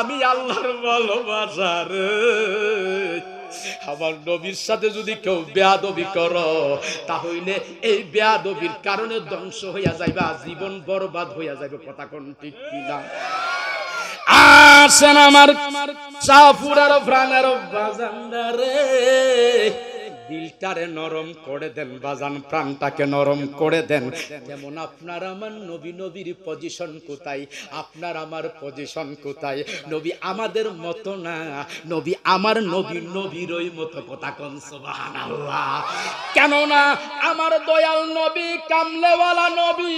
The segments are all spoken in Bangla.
আমি আল্লাহর ভালোবাসার। আমার নবীর সাথে যদি কেউ বেয়াদবি করো, তাহলে এই বেয়াদবির কারণে ধ্বংস হইয়া যাইবা, জীবন বরবাদ হইয়া যাবে কথা কোন ঠিক কিনা? আসেন আমার সাফুরার প্রাণের বাজান্দারে। দিলটারে নরম করে দেন, বাজান প্রাণটাকে নরম করে দেন। যেমন আপনার আমার নবী নবীর পজিশন কোথায়, আপনার আমার পজিশন কোথায়? নবী আমাদের মতো না, নবী আমার নবী নবীর ওই মতো কথা কন, সুবহানাল্লাহ। কেননা আমার দয়াল নবী, কামলেওয়ালা নবী,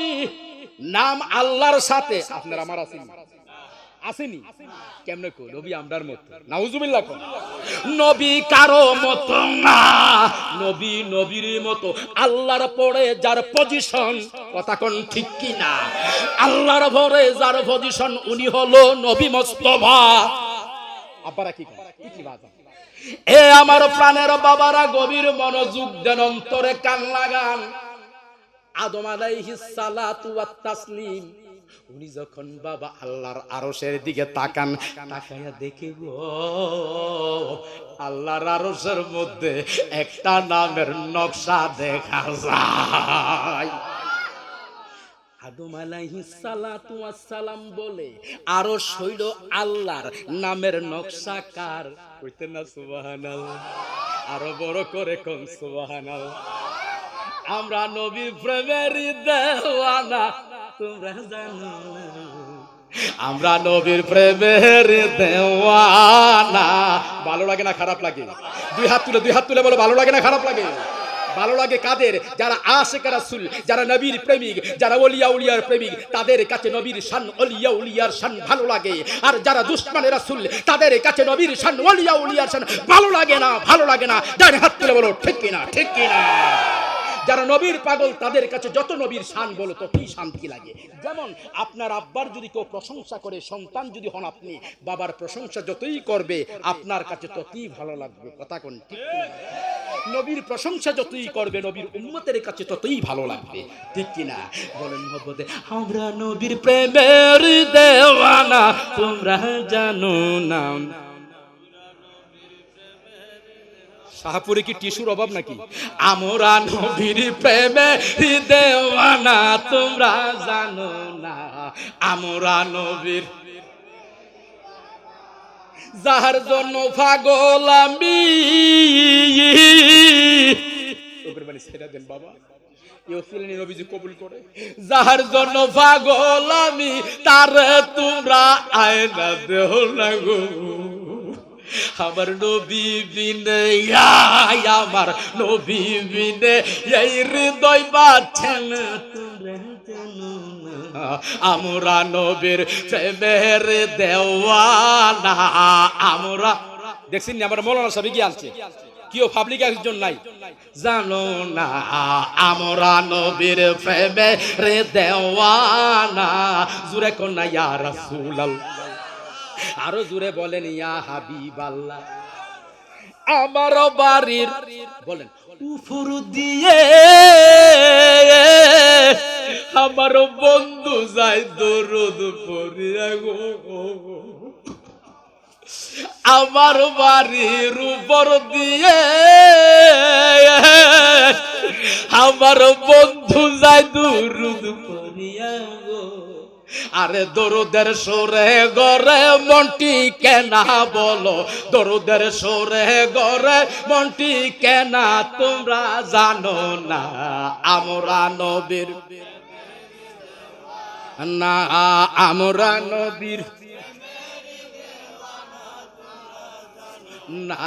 নাম আল্লাহর সাথে, আপনার আমার আছেন আসেনি। কেমনে কো নবী আমরার মতো। নাউজুবিল্লাহ কোন। নবী কারও মতো না। নবী নবীর মতো। আল্লাহর পরে যার পজিশন কথা কোন ঠিক কি না আল্লাহর পরে যার পজিশন উনি হলো নবী মোস্তফা। কি কয়? কি কি বাজা এ আমার প্রাণের বাবারা গভীর মনোযোগ দেন, অন্তরে কান লাগান। আদম আলাইহিস সালাতু ওয়াত তাসলিম। উনি যখন বাবা আল্লাহর আরশের দিকে তাকান তাকাইয়া দেখে গো, আল্লাহর আরশের মধ্যে একটা নামের নকশা দেখা যায়। বলে, আরও আল্লাহর নামের নকশা কার? না আরও বড় করে সুবহানাল্লাহ। আমরা নবী প্রেমের দেওয়ানা তোমরা জানো আমরা নবীর প্রেমের দেওয়ানা। ভালো লাগে না, খারাপ লাগে? দুই হাত তুলে, দুই হাত তুলে বলো, ভালো লাগে না, খারাপ লাগে? ভালো লাগে কাদের? যারা আশেখ রাসুল, যারা নবীর প্রেমিক, যারা অলিয়া উলিয়ার প্রেমিক, তাদের কাছে নবীর শান অলিয়া উলিয়ার শান ভালো লাগে। আর যারা দুশ্মনের রাসুল, তাদের কাছে নবীর শান অলিয়া উলিয়ার শান ভালো লাগে না, ভালো লাগে না। যারা হাত তুলে বলো, ঠিক কিনা? ঠিক কিনা? যারা নবীর পাগল, তাদের কাছে যত নবীর শান বলো, ততই শান্তি লাগে। যেমন আপনার আব্বার যদি কেউ প্রশংসা করে, সন্তান যদি হন আপনি, বাবার প্রশংসা যতই করবে, আপনার কাছে ততই ভালো লাগবে। কথা কোন ঠিক নবীর প্রশংসা যতই করবে, নবীর উম্মতের কাছে ততই ভালো লাগবে। ঠিক কিনা? বলেন, মহব্বতে, আমরা নবীর প্রেমের দেওয়ানা, তোমরা জানো না। শাহপুরে কি টিস্যুর অভাব নাকি? আমরা নবীর প্রেমে দেওয়ানা তোমরা জানো না। আমরা নবীর যাহার জন্য পাগল আমি। দেন বাবা। যাহার জন্য পাগল আমি, তার তোমরা আয়না দেহ না গো। আমার নবী বিনে আমার নবী বিনে, এই হৃদয় বাচ্ছেন তোমরা জানো না। আমরা নবীর প্রেমের দেওয়ানা। আমরা দেখছেন আমার মৌলানা সাহেব কি আনছে। কেউ পাবলিক একজন নাই। জানো না, আমরা নবীর প্রেমে রে দেওয়ানা। জুরে কন্যা ইয়া রাসূলুল্লাহ। আরও জুড়ে বলেন ইয়া হাবিব আল্লাহ আমার বাড়ির বলেন। উপর দিয়ে আমার বন্ধু যায় দরদ পড়িয়া গো। আমার বাড়ির উপর দিয়ে আমার বন্ধু যায় দুরুদ পড়িয়া গো। আরে দরুদের সরে গরে মন্টি কেনা বলো। দরুদের সরে গরে মন্টি কেনা তোমরা জানো না। আমরা নবীর না, আমরা নবীর না,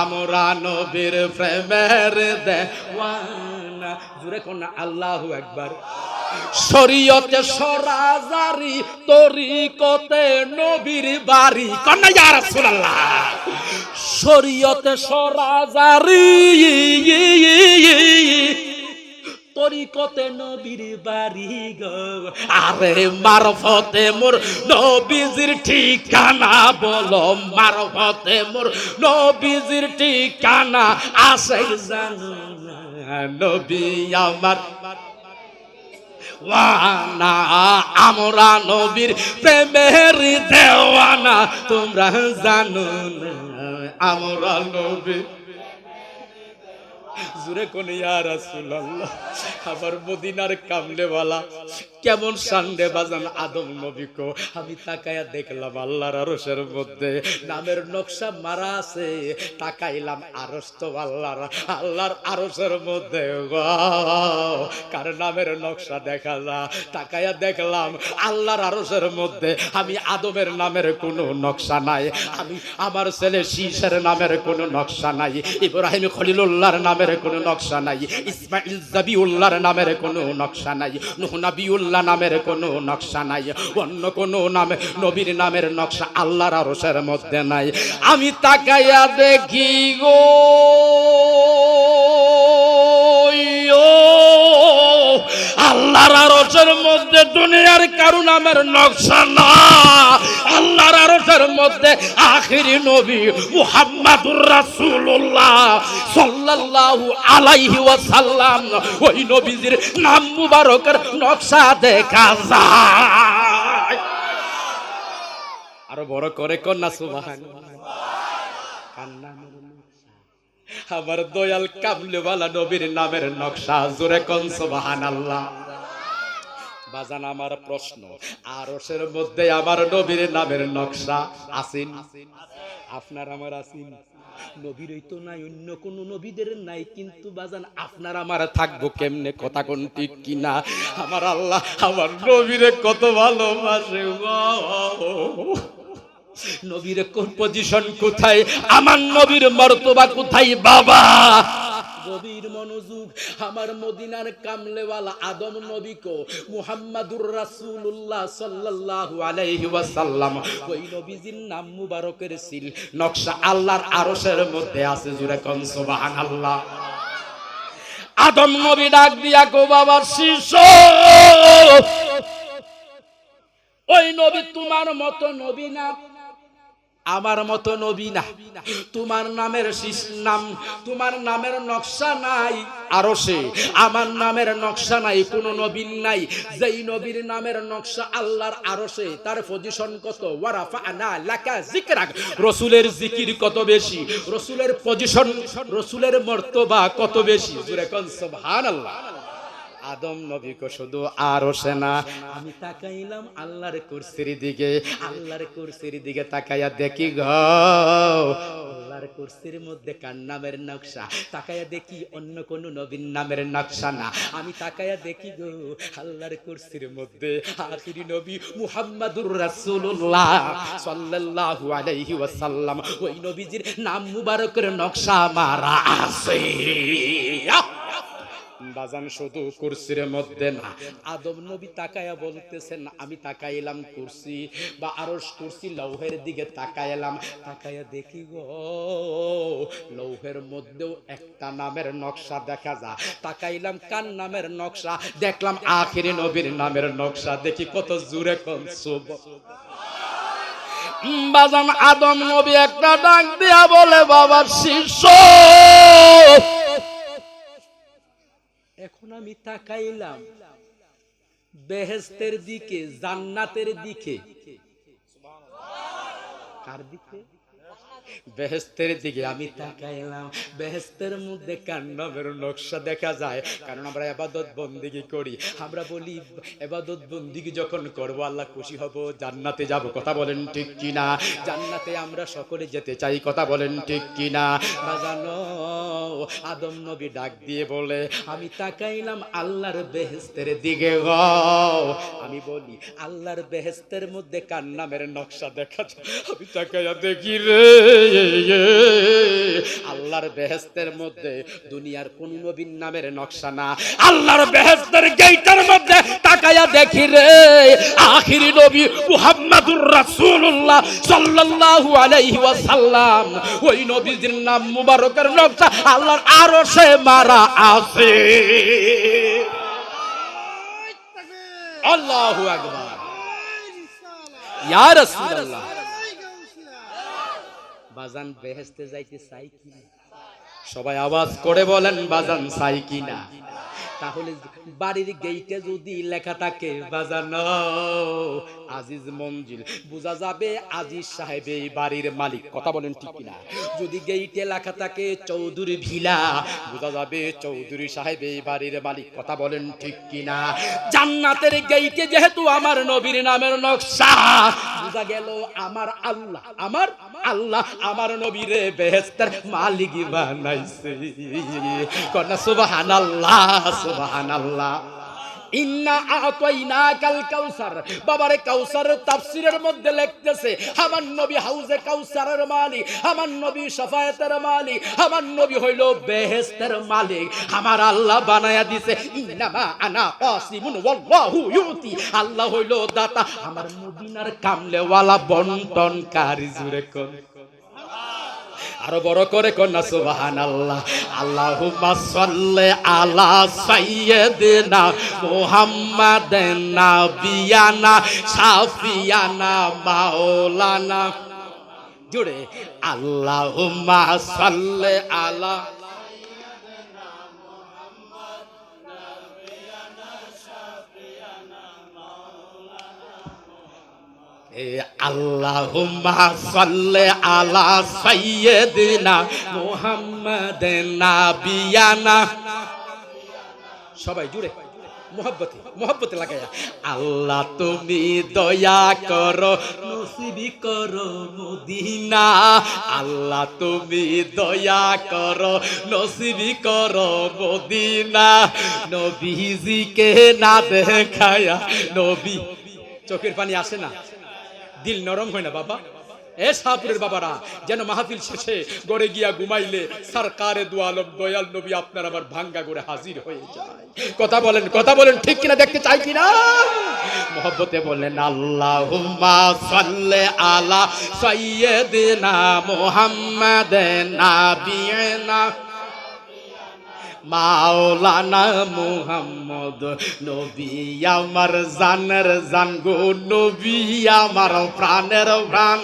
আমরা নবীর প্রেমের দেওয়ানা। জুড়ে কোন আল্লাহু একবার শরীয়তে সরাজারি, তরিকতে নবীর বাড়ি। কন্যা, ইয়া রাসূলুল্লাহ। শরীয়তে সরাজারি, তরিকতে নবীর বাড়ি গো। আরে মারফতে মোর নবীজির ঠিকানা বলো, মারফতে মোর নবীজির ঠিকানা আসে জানো। নবী আমার ওয়ানা আমরা নবীর প্রেমের দেওয়ানা তোমরা জানো না আমরা নবীর জুরে কোন রাসূলুল্লাহ, আমার মদিনার কামলেওয়ালা, কেমন সান্ডে বাজান আদম নবীকো আমি তাকায়া দেখলাম আল্লাহর আরশের মধ্যে, নামের নকশা মারা আছে, তাকাইলাম আরশ তো আল্লাহর আল্লাহর আরশের মধ্যে কার নামের নকশা দেখা যা, তাকায়া দেখলাম আল্লাহর আরশের মধ্যে, আমি আদমের নামের কোনো নকশা নাই, আমি আমার ছেলে শীষের নামের কোনো নকশা নাই, ইব্রাহিম খলিলুল্লাহর নামের কোনো নকশা নাই। ইসমাইল জাবিউল্লাহর নামের কোনো নকশা নাই। নুহ নবিউল্লাহ নামের কোনো নকশা নাই। অন্য কোনো নামে নবীর নামের নকশা আল্লাহর আরশের মধ্যে নাই। আমি তাকাইয়া দেখি গো আল্লাহর আরশের মধ্যে দুনিয়ার কারু নামের নকশা না। আল্লাহর আরশের মধ্যে আখিরি নবী মুহাম্মাদুর রাসূলুল্লাহ সাল্লাল্লাহু আলাইহি ওয়াসাল্লাম, ওই নবীজির নাম মুবারকের নকশা দেখা যায়। আরও বড় করে কন্যা কান্না আমার দয়াল নবীর নামের নকশা, জোরে কন, সুবহানাল্লাহ। বাজান, আমার প্রশ্ন, আরশের মধ্যে আমার নবীর নামের নকশা আসিন আপনার, আমার আসিন নবীর তো নাই, অন্য কোন নবীদের নাই, কিন্তু বাজান আপনার আমার থাকব কেমনে? কথা কোন ঠিক কিনা? আমার আল্লাহ, আমার নবীরে কত ভালোবাসে গো নবীর পজিশন কোথায়? আমার নবীর মর্তবা কোথায়, বাবা? গভীর মনোযোগ আমার মদিনার কামলেওয়ালা আদম নবীকো মুহাম্মাদুর রাসূলুল্লাহ সাল্লাল্লাহু আলাইহি ওয়াসাল্লাম। ওই নবীজির নাম মুবারকের সিল। নকশা আল্লাহর আরশের মধ্যে আছে, জুরে কোন সুবহানাল্লাহ। আদম নবী ডাক দিয়া, গো বাবার শিষ্য! ওই নবী তোমার মতো নবী না। আমার মতো নবী না। তোমার নামের শিস নাম, তোমার নামের নকশা নাই। আরও সে, আমার নামের নকশা নাই, কোন নবীন নাই। যেই নবীর নামের নকশা আল্লাহর আরও সে, তার পজিশন কত? রসুলের জিকির কত বেশি? রসুলের পজিশন রসুলের মর্তবা কত বেশি? সুবহানাল্লাহ। আদম নবীকে শুধু আরও সেনা। আমি তাকাইলাম আল্লাহর কুরসির দিকে। আল্লাহর কুরসির দিকে তাকাইয়া দেখি গ। আল্লাহর কুরসির মধ্যে কার নামের নকশা? তাকাইয়া দেখি অন্য কোন নবীর নামের নকশা না। আমি তাকাইয়া দেখি গো, আল্লাহর কুরসির মধ্যে আখিরি নবী মুহাম্মাদুর রাসূলুল্লাহ সাল্লাল্লাহু আলাইহি ওয়াসাল্লাম। ওই নবীজির নাম মুবারকের নকশা মারা আছে। বাজান শুধু কুরসির মধ্যে না। আদম নবী তাকায়া বলতেছেন, আমি তাকাইলাম কুরসি বা আরও কুরসি লৌহের দিকে তাকাইলাম। তাকায়া দেখি গো, লৌহের মধ্যেও একটা নামের নকশা দেখা যায়। তাকাইলাম কান নামের নকশা? দেখলাম আখিরি নবীর নামের নকশা। দেখি কত জুরে কোন শুভ বাজান আদম নবী একটা ডাক দিয়া বলে, বাবার শিষ্য! আমি তাকাইলাম। বেহেস্তের দিকে জান্নাতের দিকে। কার দিকে? বেহেস্তের দিকে আমি তাকাইলাম। বেহেস্তের মধ্যে কান্নামের নকশা দেখা যায়। কারণ আমরা এবাদত বন্দিগি করি। আমরা বলি, এবাদত বন্দিগি যখন করব, আল্লাহ খুশি হব, জান্নাতে যাব। কথা বলেন ঠিক কিনা? জান্নাতে আমরা সকলে যেতে চাই, কথা বলেন ঠিক কিনা? বাজানো আদম নবী ডাক দিয়ে বলে, আমি তাকাইলাম আল্লাহর বেহেস্তের দিকে আমি বলি, আল্লাহর বেহেস্তের মধ্যে কান্নামের নকশা দেখা যায়। আমি তাকাইয়া দেখি রে। আল্লাহর বেহেস্তের মধ্যে দুনিয়ার কোন নবীন নামের নকশা না। আল্লাহর বেহেস্তের গেইটার মধ্যে তাকায়া দেখি রে। আখিরি নবী মুহাম্মাদুর রাসূলুল্লাহ সাল্লাল্লাহু আলাইহি ওয়াসাল্লাম। ওই নবীর নাম মুবারকের নকশা আল্লাহর আরশে মারা আছে। আল্লাহু আকবার। ইয়া রাসূলুল্লাহ। বাজান বেহেস্তে যাইতে চাই কি সবাই আওয়াজ করে বলেন, বাজান চাই কি না? তাহলে বাড়ির গেইটে যদি লেখা থাকে, বাজানো। আজিজ মঞ্জিল। বোঝা যাবে আজিজ সাহেব এই বাড়ির মালিক। কথা বলেন ঠিক কিনা? যদি গেইটে লেখা থাকে চৌধুরী ভিলা, বোঝা যাবে চৌধুরী সাহেব এই বাড়ির মালিক। কথা বলেন ঠিক কিনা? জান্নাতের গেইটে যেহেতু আমার নবীর নামের নকশা, বোঝা গেল আমার আল্লাহ আমার আল্লাহ, আমার নবীরে বেহেস্তের মালিক বানাইছে। কন্যা, সুবহানাল্লাহ সুবহানাল্লাহ। ইন্না আতাইনা কাল কাউসার। বাবারে কাউসার তাফসিরের মধ্যে লিখতেছে, আমার নবী হাউজে কাউসারের মালিক, আমার নবী শাফায়াতের মালিক, আমার নবী হইল বেহেশতের মালিক। আমার আল্লাহ বানায়া দিছে, ইন্নামা আনা কাসিমুন ওয়াল্লাহু ইউতি। আল্লাহ হইল দাতা, আমার মদিনার কামলেওয়ালা বন্টনকারী জুরে কোন। আরও বড় করে কন্যা সুবাহান আল্লাহ আল্লাহ সাল্লি আলা সাইয়েদিনা মুহাম্মাদিন নাবিয়ানা সাফিয়ানা মাওলানা। জুড়ে আল্লাহ সাল্লি আলা আল্লাহুম্মা সাল্লি আলা সাইয়্যিদিনা মুহাম্মাদিন নাবিয়ানা। সবাই জুড়ে, মোহব্বতে মোহব্বতে লাগাইয়া আল্লাহ তুমি দয়া করো, নসিবি করো মদিনা। আল্লাহ তুমি দয়া করো, নসিবি করো মদিনা। নবীজিকে না দেখায়া, নবী, চোখের পানি আসে না? দিল নরম হয় না বাবা। এ সাপুরের বাবারা, যেন মাহফিল শেষে গড়ে গিয়া ঘুমাইলে সরকারে দুয়ালম দয়াল নবী আপনার আবার ভাঙ্গা করে হাজির হয়ে যায়। কথা বলেন কথা বলেন, ঠিক কিনা, দেখতে চাই কিনা? মোহব্বতে বলেন আল্লাহ সাল্লে আলা সাইয়্যিদিনা মুহাম্মাদ নাবিয়না। মাওলানা মুহাম্মদ, নবী আমার জানের জান গো, নবী আমার প্রাণের প্রাণ।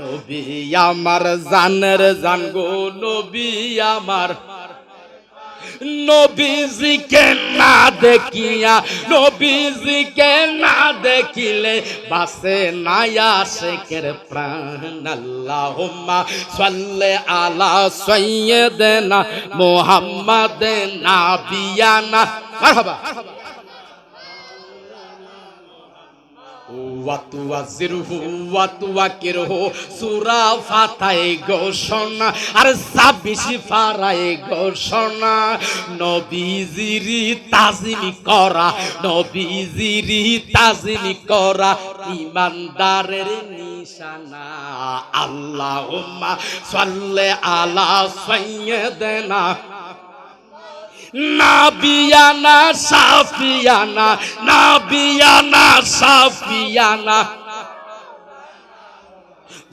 নবী আমার জানের জান গো, নবী আমার নবীজিকে না দেখিয়া, নবীজিকে না দেখিলে বাসে নায়া শেখের প্রাণ। আল্লাহ সাল্লি আলা সাইয়্যিদিনা মুহাম্মাদ নাবিয়ানা। মারহাবা। সূরা ফাতায় ঘোষণা, আর ছাব্বিশি ফারায় ঘোষণা। নবীজিরি তাজিমি করা, নবীজিরি তাজিমি করা ইমানদারের নিশানা। আল্লাহুম্মা সাল্লি আলা সাইয়্যিদিনা নাবিয়ানা, সাফিয়ানা নাবিয়ানা, সাফিয়ানা।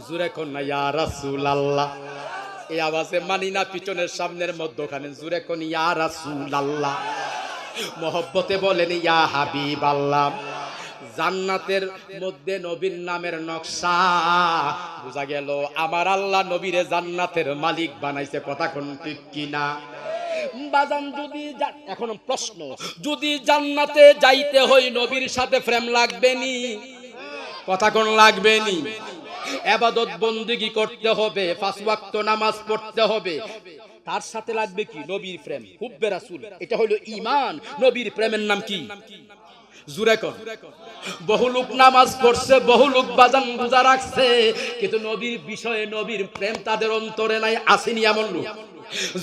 জুরে কন্যা ইয়া রাসূল আল্লাহ এই আওয়াজে মানি না পিছনের সামনের মধ্যখানে। জুরে কোন, ইয়া রাসূল আল্লাহ মহব্বতে বলেন, ইয়া হাবিব আল্লাহ জান্নাতের মধ্যে নবীর নামের নকশা। বোঝা গেল, আমার আল্লাহ নবীরে জান্নাতের মালিক বানাইছে। কথা কোন ঠিক কিনা? বাজান যদি এখন প্রশ্ন, যদি জান্নাতে যাইতে হই নবীর সাথে প্রেম লাগবে নি কথা কোন লাগবে নি এবাদত বন্দিগি করতে হবে, পাঁচ ওয়াক্ত নামাজ পড়তে হবে। তার সাথে লাগবে কি? নবীর প্রেম। হুব্বে রাসুল। এটা হলো ইমান নবীর প্রেমের নাম কি? জুরে কর। বহু লোক নামাজ বহু লোক বাজান রাখছে, কিন্তু নবীর বিষয়ে নবীর প্রেম তাদের অন্তরে নাই, আসেনি এমন লোক।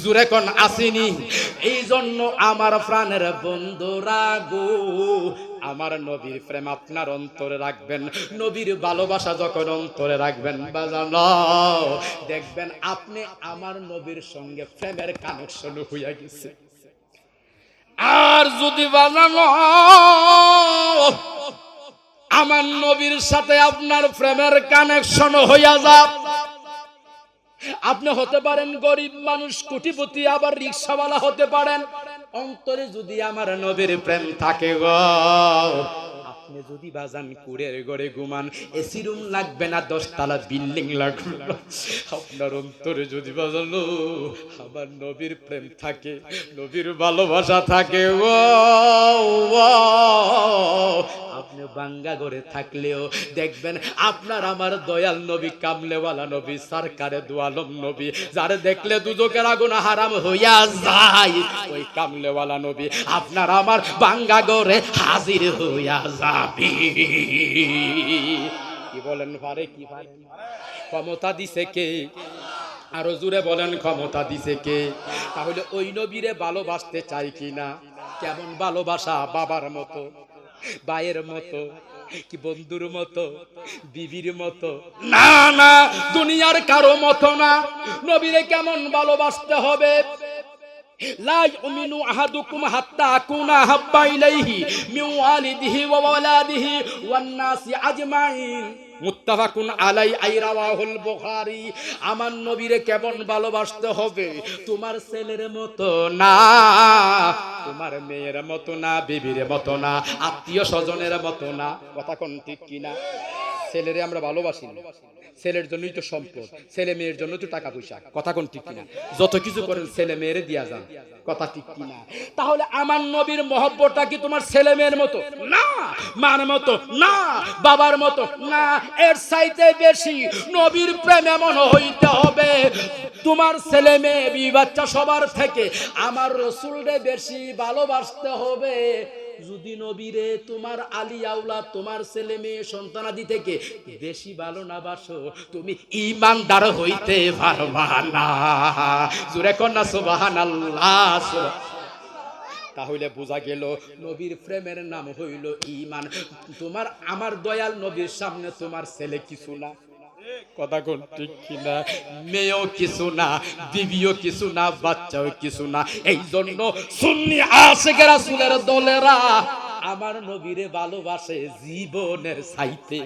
জুরে কন আসেনি। এই জন্য আমার প্রাণের বন্ধুরা গো, আমার নবীর প্রেম আপনার অন্তরে রাখবেন, নবীর ভালোবাসা যখন অন্তরে রাখবেন, বাজান দেখবেন আপনি আমার নবীর সঙ্গে প্রেমের কানেকশন হইয়া গেছে। আর যদি বাজানো আমার নবীর সাথে আপনার প্রেমের কানেকশন হইয়া যা আপনি হতে পারেন গরিব মানুষ, কোটিপতি, আবার রিক্সাওয়ালা হতে পারেন। অন্তরে যদি আমার নবীর প্রেম থাকে গো আপনি যদি বাজান কুড়ের ঘরে ঘুমান এসি রুম লাগবে না, দশতলা বিল্ডিং লাগবে। আপনার অন্তরে যদি বাজানো আমার নবীর প্রেম থাকে, নবীর ভালোবাসা থাকে। ও আপনি বাঙ্গা ঘরে থাকলেও দেখবেন, আপনার আমার দয়াল নবী, কামলেওয়ালা নবী, সরকারে দুয়ালম নবী, যারে দেখলে দুজকের আগুন হারাম হইয়া যায়। ওই কামলেওয়ালা নবী, আপনার আমার বাঙ্গা ঘরে হাজির হইয়া যাবে কি বলেন পারে, কি পারে? ক্ষমতা দিছে কে? আরও জুড়ে বলেন, ক্ষমতা দিছে কে? তাহলে ওই নবীরে ভালোবাসতে চাই কিনা? কেমন ভালোবাসা? বাবার মতো, ভাইয়ের মতো, কি বন্ধুর মতো, বিবির মতো? না না, দুনিয়ার কারও মতো না। নবীরে কেমন ভালোবাসতে হবে? لا يؤمن أحدكم حتى أكون أحب إليه من والده وولاده والناس أجمعين মুত্তাফাকুন আলাই আই রাওয়াহুল বুখারী আমার নবীরে কেমন ভালোবাসতে হবে তোমার ছেলের মতো না তোমার মেয়ের মতো না বিবির মতো না আত্মীয় স্বজনের মতো না কথা কোন ঠিক কিনা ছেলেরে আমরা ভালোবাসি না। ছেলের জন্যই তো সম্পদ, ছেলে মেয়ের জন্য তো টাকা পয়সা। কথা কোন ঠিক কিনা? যত কিছু করেন ছেলে মেয়েরে দিয়া যান। কথা ঠিক কিনা? তাহলে আমার নবীর মহব্বতটা কি তোমার ছেলে মেয়ের মতো? না, মার মতো, না, বাবার মতো, না। এর চাইতে বেশি নবীর প্রেম এমন হইতে হবে। তোমার ছেলে মেয়ে বাচ্চা সবার থেকে আমার রসুলরে বেশি ভালোবাসতে হবে। যদি নবীরে তোমার আলী আউলা, তোমার ছেলে মেয়ে সন্তানাদি থেকে বেশি ভালো না বাসো, তুমি ইমানদার হইতে পারবা না। জুরে কন্যা সুবাহান আল্লাহ তাহলে বোঝা গেল নবীর প্রেমের নাম হইল ইমান। তোমার, আমার দয়াল নবীর সামনে তোমার ছেলে কিছু না। কথা কোন ঠিক কিনা? মেয়েও কিছু না বিবিও কিছু না, বাচ্চাও কিছু না। এই জন্য সুন্নি আশেখ রাসূলের দলেরা আমার নবীরে ভালোবাসে জীবনের সাইতে।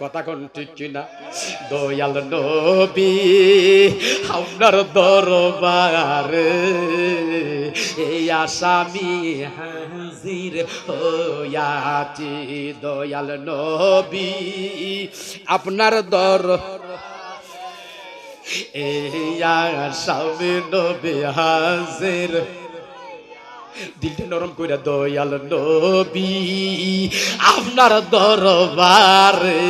কথা কোন ঠিক কিনা? দয়াল নবী, আপনার দরবারে এই আসামি হাজির হইয়াছি। দয়াল নবী, আপনার দর এই আসামি নবী হাজির দিলটা নরম কইরা দয়াল নবী, আপনার দরবারে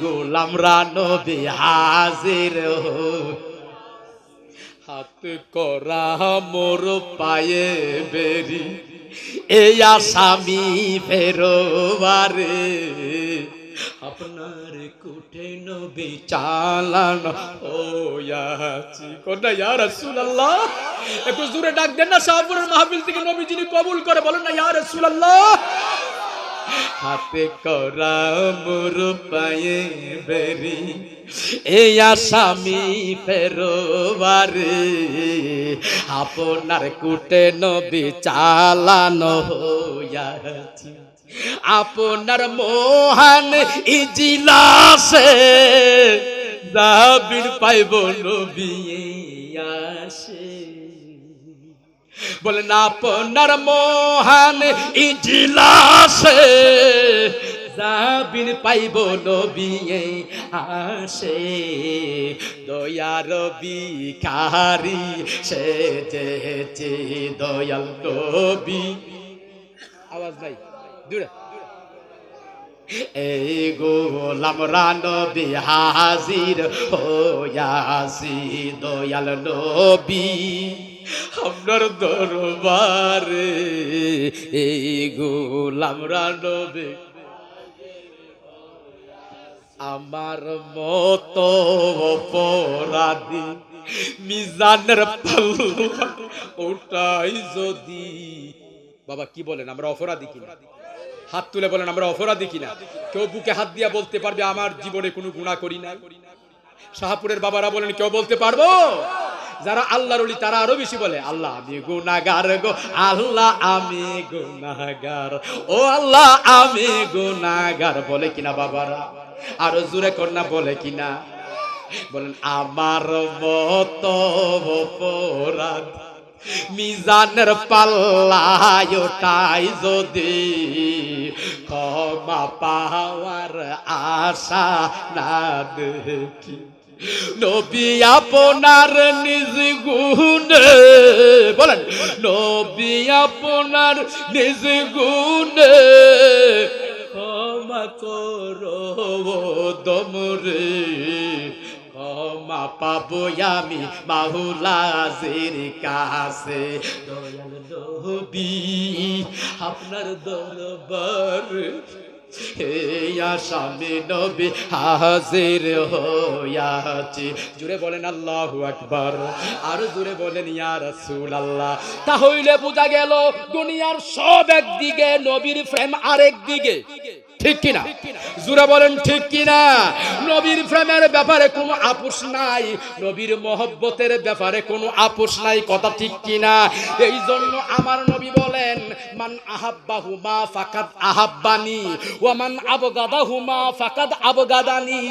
গোলামরা নবী হাজির। হাত করা মোর পায়ে বেরি, এই আসামি ফেরোবারে আপনার কুঠে নবী চালান। ও ইয়াছি কোনটা ইয়া রাসূলুল্লাহ? একটু জোরে ডাক দেন না, শাহপুরের মাহফিল থেকে নবী যিনি কবুল করে বলেন না, ইয়া রাসূলুল্লাহ। হাতে করা মোর পায়ে বেরি এই আসামি ফেরোবারে আপনার কুটে নবী চালানো হইয়াছি আপনার মোহন ইজিলাসে দাবির পাইব নবী আসে। বলেন, আপনার মহান ইজলাসে জাবিন পাইব নবী আসে। দয়ার বিকারি সে যেছে দয়াল নবী। আওয়াজ নাই। এই গোলাম রানবি হাজির হইয়াছি দয়াল নবী আপনার দরবারে এই গোলাম রানবি আমার মতো অপরাধী মিজানের পাল্লা ওটাই যদি বাবা, কি বলেন? আমরা অপরাধী কিনা? হাত তুলে বলেন, আমরা অপরাধী কিনা? কেউ বুকে হাত দিয়া বলতে পারবে, আমার জীবনে কোনো গুণা করি না শাহপুরের বাবারা বলেন, কেউ বলতে পারব? যারা আল্লাহর ওলি, তারা আরও বেশি বলে, আল্লাহ, আমি গুনাগার গো, আল্লাহ, আমি গুনাগার ও আল্লাহ, আমি গুনাগার বলে কিনা বাবারা? আরও জোরে কন্যা, বলে কিনা? বলেন, আমার মত অপরাধ মিজানের পাল্লায় ওটাই যদি ক্ষমা পাওয়ার আশা না দেখি। নবী আপনার নিজ গুণে, বলেন, নবী আপনার নিজ গুণে ক্ষমা করো দমরে। ক্ষমা পাবো আমি মাহুলাজের কাছে। দয়াল আপনার দরবার হে নবী, হাজির হইয়াছি। জুড়ে বলেন আল্লাহু আকবার, আর জুড়ে বলেন ইয়া রাসূলুল্লাহ। তাহলে বোঝা গেল দুনিয়ার সব একদিকে নবীর প্রেম আরেক দিকে। ঠিক কিনা? জুরা বলেন, ঠিক কিনা? নবীর প্রেমের ব্যাপারে কোনো আপোষ নাই। নবীর মহব্বতের ব্যাপারে কোনো আপোষ নাই, কথা ঠিক কিনা? এই জন্য আমার নবী বলেন, মান আহাব্বাহু মা ফাকাদ আহাব্বানি, ওয়া মান আবগাদাহু মা ফাকাদ আবগাদানি।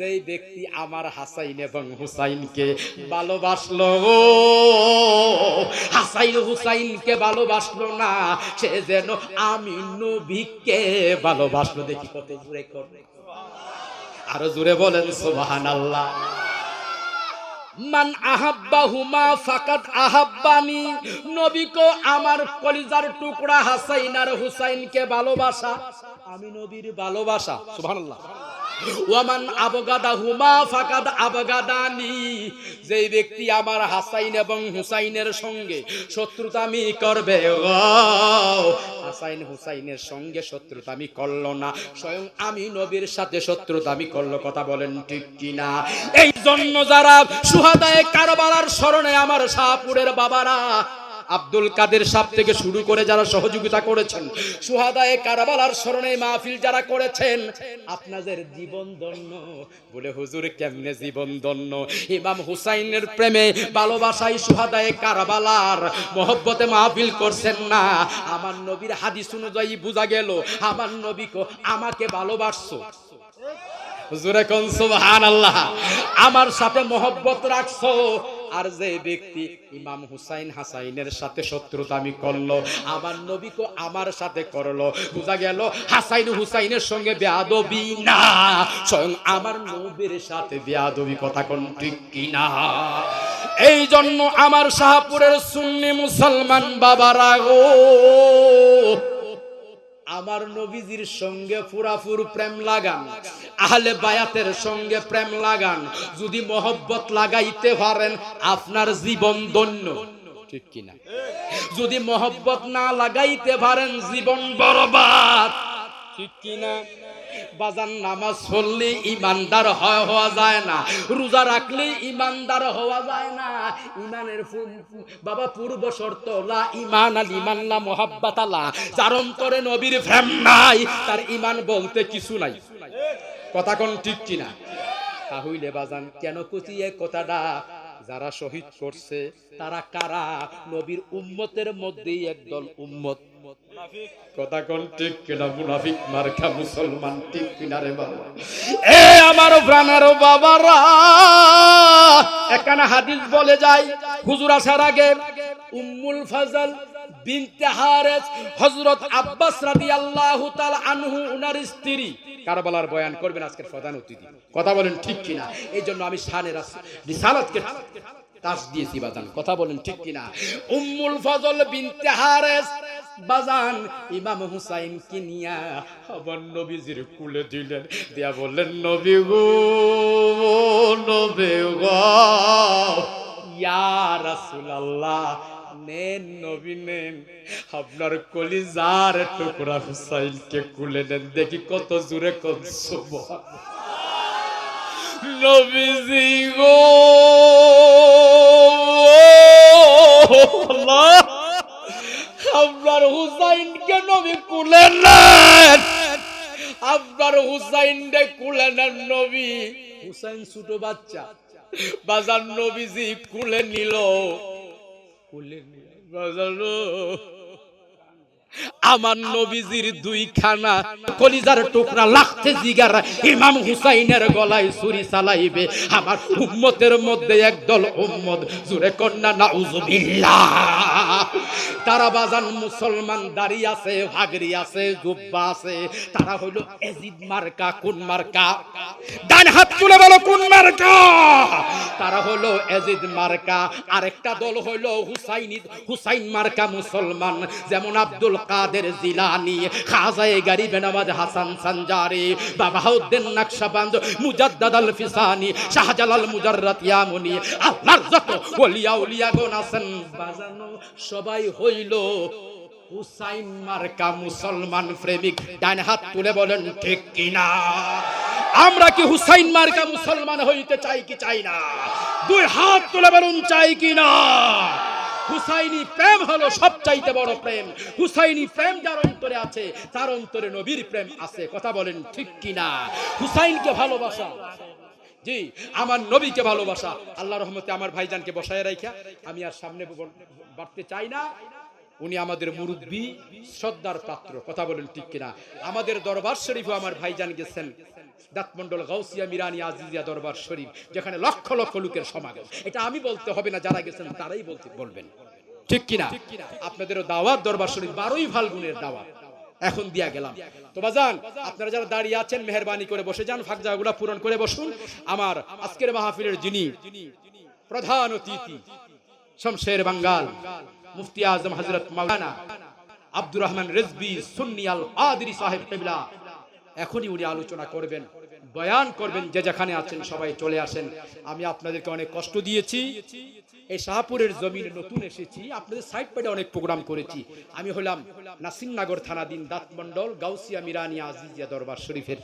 যেই ব্যক্তি আমার হাসাইন এবং হুসাইনকে ভালোবাসলো, হাসাইন হুসাইনকে ভালোবাসলো না, সে যেন আমি নবীকে ভালোবাসলো। দেখি কত জোরে করে। আরও জোরে বলেন সুবহান আল্লাহ মান আহাব্বাহুমা ফাকাত আহাব্বানি, নবীকে আমার কলিজার টুকরা হাসাইন আর হুসাইনকে ভালোবাসা। আমি নবীর ভালোবাসা, সুবহানাল্লাহ। ওয়ামান আবগাদা হুমা ফাকাদ আবগাদানি। যেই ব্যক্তি আমার হাসাইন এবং হুসাইনের সঙ্গে শত্রুতামি করবে হাসাইন হুসাইনের সঙ্গে শত্রুতামি করল না। স্বয়ং আমি নবীর সাথে শত্রুতামি করল, কথা বলেন ঠিক কিনা? এই জন্য যারা সুহাদায় কারবালার স্মরণে আমার শাহপুরের বাবারা আব্দুল কাদের সাহ থেকে শুরু করে যারা সহযোগিতা করেছেন, সুহাদায়ে কারাবালার স্মরণে মাহফিল যারা করেছেন, আপনাদের জীবন ধন্য। বলে, হুজুর, কেমনে জীবন ধন্য? ইমাম হুসাইনের প্রেমে ভালোবাসায় সুহাদায়ে কারাবালার মহব্বতে মাহফিল করছেন না। আমার নবীর হাদিস অনুযায়ী বোঝা গেল, আমার নবীকে আমাকে ভালোবাসছো হুজুরে কোন সুবহান আল্লাহ আমার সাথে মহব্বত রাখছো। আর যে ব্যক্তি ইমাম হুসাইন হাসাইনের সাথে শত্রুতা আমি করল, আমার নবীকে আমার সাথে করল। বোঝা গেল, হাসাইন হুসাইনের সঙ্গে বেয়াদবি না, স্বয়ং আমার নবীর সাথে বেয়াদবি কথা কোন ঠিক কিনা? এই জন্য আমার শাহপুরের সুন্নি মুসলমান বাবারা গো আমার নবীজির সঙ্গে ফুরাফুর প্রেম লাগান, আহলে বায়াতের সঙ্গে প্রেম লাগান, যদি মহব্বত লাগাইতে পারেন, আপনার জীবন ধন্য। ঠিক কিনা? যদি মহব্বত না লাগাইতে পারেন, জীবন বরবাদ। ঠিক কিনা? বাজান নামাজ পড়লে ইমানদার হয় হওয়া যায় না। রোজা রাখলে ইমানদার হওয়া যায় না। ইমানের বাবা, পূর্ব শর্ত, লা ইমান আল ইমান লা মোহাব্বাত আলা যার অন্তরে নবীর প্রেম নাই, তার ইমান বলতে কিছু নাই। কথা কোন ঠিক কিনা? তাহলে বাজান, কেন কুচি এ কথাটা? যারা শহীদ করছে, তারা কারা? নবীর উম্মতের মধ্যেই একদল উম্মত। কথা কোন ঠিক কিনা মুনাফিক, মার্কা মুসলমান ঠিক কিনা রে বাবা? এ আমার প্রাণের বাবারা, এখানে হাদিস বলে যায়, হুজুর আসার আগে উম্মুল ফাজল বিনতে হারেস হযরত আব্বাস রাদিয়াল্লাহু তাআলা আনহু, উনার স্ত্রী। কারবালার বয়ান করবেন আজকের প্রধান অতিথি। কথা বলেন ঠিক কিনা? এই জন্য আমি শানের রিসালাতকে তাস দিয়েছি বাজান। কথা বলেন ঠিক কিনা? উম্মুল ফজল বিনতে হারেস। বাজান, ইমাম হুসাইন কিনিয়া আবার নবীজির কুলে দিলেন। দিয়া বললেন, নবী গো নবী গো, ইয়া রাসূলুল্লাহ, নেন নবী, নেন। আপনার কলিজার টুকরা হুসাইনকে কুলে নেন দেখি কত জোরে কত সুবহান নবীজি গো আপনার হুসাইনকে নবী কুলে নেন। আপনার হুসাইনকে কুলে নেন নবী। হুসাইন ছোট বাচ্চা। বাজার নবীজি কুলে নিল। কুলে নিল। বাজার আমার নবীজির দুইখানা কলিজার টুকরা লাগতে জিগার ইমাম হুসাইনের গলায় ছুরি চালাইবে। আমার উম্মতের মধ্যে একদল উম্মত, জুরে কন্যা, নাউজুবিল্লাহ। তারা বাজান মুসলমান, দাড়ি আছে, ভাগরি আছে, জুব্বা আছে। তারা হইল এজিদ মার্কা, কোন মার্কা? ডান হাত তুলে বলো, কোন মার্কা? তারা হলো এজিদ মার্কা। আরেকটা দল হইল হুসাইনি, হুসাইন মার্কা মুসলমান। যেমন আব্দুল কাদের জিলানি? খাজায়ে গারিবে নওয়াজ হাসান সানজারি। বাবাউদ্দিন নকশবন্দ, মুজাদ্দাদ আল ফিসানি, শাহজালাল মুজাররাত ইয়ামুনি। আল্লাহর যত ওলিয়া উলিয়া গণ আছেন, বাজানো সবাই হইল হুসাইন মার্কা মুসলমান প্রেমিক। ডান হাত তুলে বলেন, ঠিক কিনা? আমরা কি হুসাইন মার্কা মুসলমান হইতে চাই কি চাই না? দুই হাত তুলে বলুন, চাই কি না হুসাইনি প্রেম হলো সবচাইতে বড় প্রেম। হুসাইনি প্রেম যার অন্তরে আছে, তার অন্তরে নবীর প্রেম আছে। কথা বলেন ঠিক কিনা? হুসাইনকে ভালোবাসা। জি, আমার নবীকে ভালোবাসা। আল্লাহ রহমতে আমার ভাইজানকে বসায় রাখা আমি আর সামনে বাড়তে চাই না। উনি আমাদের মুরব্বী, শ্রদ্ধার পাত্র। কথা বলেন ঠিক কিনা? আমাদের দরবার শরীফও আমার ভাইজান গেছেন। দাঁতমন্ডল গাউসিয়া মিরানি আজিজিয়া দরবার শরীফ, যেখানে লক্ষ লক্ষ লোকের সমাগম। এটা আমি বলতে হবে না, যারা গেছেন তারাই বলতে বলবেন। ঠিক কিনা? আপনাদেরও দাওয়াত, দরবার শরীফ, বারোই ফাল্গুনের দাওয়াত। এখন দিয়া গেলাম। তো বাজান, আপনারা যারা দাঁড়িয়ে আছেন, মেহরবানি করে বসে যান ফাঁক জায়গাগুলো পূরণ করে বসুন। আমার আজকের মাহফিলের যিনি প্রধান অতিথি, শমশের বাঙ্গাল, মুফতি আজম হজরত মাওলানা আব্দুর রহমান রেজবি সুন্নি আল কাদরি সাহেব কেবলা এখনই উনি আলোচনা করবেন, বয়ান করবেন, যে যেখানে আছেন সবাই চলে আসেন। আমি আপনাদেরকে অনেক কষ্ট দিয়েছি। এই শাহপুরের জমিনে নতুন এসেছি। আপনাদের সাইড পেটে অনেক প্রোগ্রাম করেছি। আমি হলাম নাসিমনগর থানাদিন দাঁতমন্ডল গাউসিয়া মিরানিয়া আজিজিয়া দরবার শরীফের।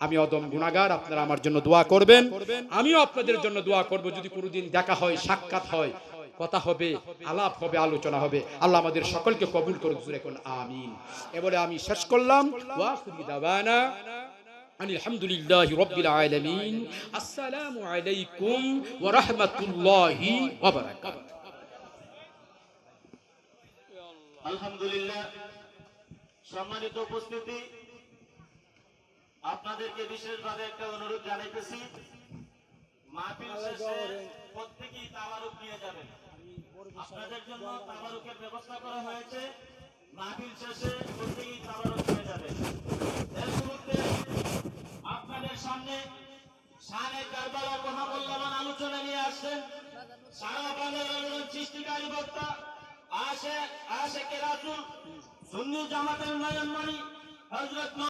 আমি অদম গুণাগার, আপনারা আমার জন্য দোয়া করবেন। আমিও আপনাদের জন্য দোয়া করব। যদি কোনোদিন দেখা হয়, সাক্ষাৎ হয় কথা হবে, আলাপ হবে, আলোচনা হবে। আল্লাহ আমাদের সকলকে কবুল করুক কোন আমিন। এবারে আমি শেষ করলাম। ওয়াখিরি দাওয়ানা আনিল হামদুলিল্লাহি রাব্বিল আলামিন। আসসালামু আলাইকুম ওয়া রাহমাতুল্লাহি ওয়া বারাকাতুহু। আলহামদুলিল্লাহ। সম্মানিত উপস্থিতি, আপনাদেরকে বিশেষভাবে একটা অনুরোধ জানাইতেছি, মাহফিল শেষে প্রত্যেকেই তাবারুক নিয়ে যাবেন। আপনাদের জন্য তাবারুকের ব্যবস্থা করা হয়েছে। মাহফিল শেষে প্রত্যেকেই তাবারুক নিয়ে যাবেন এর শুরুতে আপনাদের সামনে শানে কারবালা মহামূল্যবান আলোচনা নিয়ে আসছেন। সারা বাংলার সৃষ্টিকারী বক্তা আশে আশেকে রাসুল সুন্নি জামাতের নয়নমণি হজরত